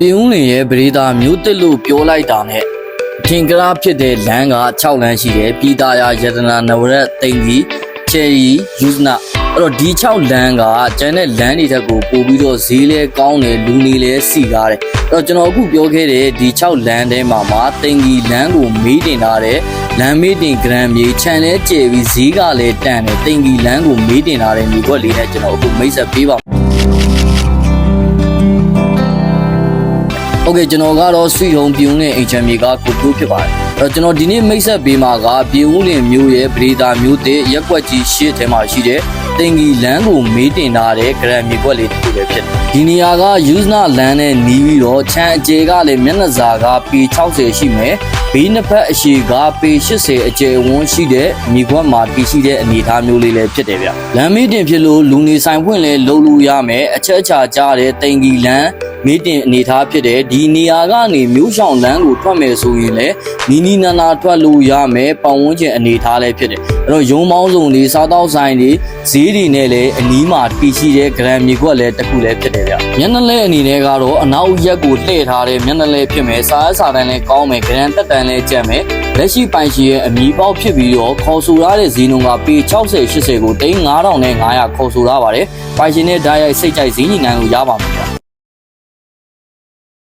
ပြင်ဦးလင်ရဲ့ပရိသာမျိုးတစ်လို့ပြောလိုက်တာနဲ့ထင်ကရာဖြစ်တဲ့လမ်းက6လမ်းရှိတယ်ပြည်သားရယတနာနဝရက်တိန်ကြီးချယ်ရီယူဇနာအဲ့တော့ဒီ6လမ်းကကျန်တဲ့လမ်းတွေထက်ကိုပို့ပြီးတော့ဈေးလဲကောင်းတယ်လူနေလဲစီကားတယ်အဲ့တော့ကျွန်တော်အခုပြောခဲ့တဲ့ဒီ6လမ်းထဲမှာမှာတိန်ကြီးလမ်းကိုမေးတင်ထားတဲ့လမ်းမေးတင်ဂရမ်မြေခြံလဲကျယ်ပြီးဈေးကလည်းတန်တယ်တိန်ကြီးလမ်းကိုမေးတင်ထားတဲ့မြေကွက်လေးနဲ့ကျွန်တော်အခုမိတ်ဆက်ပေးပါ โอเคကျွန်တော်ကတော့ဆွေဟုံပြုံးနဲ့အိမ်ချမ်းမြေကကိုတိုးဖြစ်ပါတယ်အဲ့တော့ကျွန်တော်ဒီနေ့မိတ်ဆက်ပေးမှာကပြည်ဦးလင်မျိုးရဲ့ပရိသာမျိုးတဲ့ရက်ကွက်ကြီးရှစ်ထဲမှာရှိတဲ့တင်ကြီးလမ်းကိုမေးတင်ထားတဲ့ဂရမ်မြေကွက်လေးတစ်ခုပဲဖြစ်တယ်ဒီနေရာကယူဇနာလမ်းနဲ့နီးပြီးတော့ခြံအကျယ်ကလည်းမျက်နှာစာကပေ60ရှိမယ်ဘေးနှစ်ဖက်အရှည်ကပေ80အကျယ်ဝန်းရှိတဲ့မြေကွက်မှာတည်ရှိတဲ့အနေအထားမျိုးလေးလည်းဖြစ်တယ်ဗျလမ်းမေးတင်ဖြစ်လို့လူနေဆိုင်ဖွင့်လဲလုံလို့ရမယ်အချက်အချာကြားတဲ့တင်ကြီးလမ်း မီတင်အနေထားဖြစ်တဲ့ဒီနေရာကနေမျိုးဆောင်လမ်းကိုထွက်မယ်ဆိုရင်လည်းနီနီနာနာထွက်လို့ရမယ်ပတ်ဝန်းကျင်အနေထားလည်းဖြစ်တယ်အဲ့တော့ရုံမောင်းစုံတွေစားတောက်ဆိုင်တွေဈေးတွေနဲ့လည်းအနီးမှာတည်ရှိတဲ့ဂရမ်မြေကွက်လည်းတစ်ခုလည်းဖြစ်တယ်ဗျမျက်နှာလဲအနေနဲ့ကတော့အနောက်ရက်ကိုလှည့်ထားတဲ့မျက်နှာလဲဖြစ်မယ်စားရစားတန်းလည်းကောင်းမယ်ဂရမ်တက်တန်းလည်းကျက်မယ်လက်ရှိပိုင်ရှင်ရဲ့အမီပေါက်ဖြစ်ပြီးတော့ခေါ်ဆိုရတဲ့ဈေးနှုန်းကပေ60 80ကိုတိန်း9000နဲ့900ခေါ်ဆိုရပါတယ်ပိုင်ရှင်နဲ့ဓာတ်ရိုက်စိတ်ကြိုက်ဈေးညီနိုင်လို့ရပါမယ်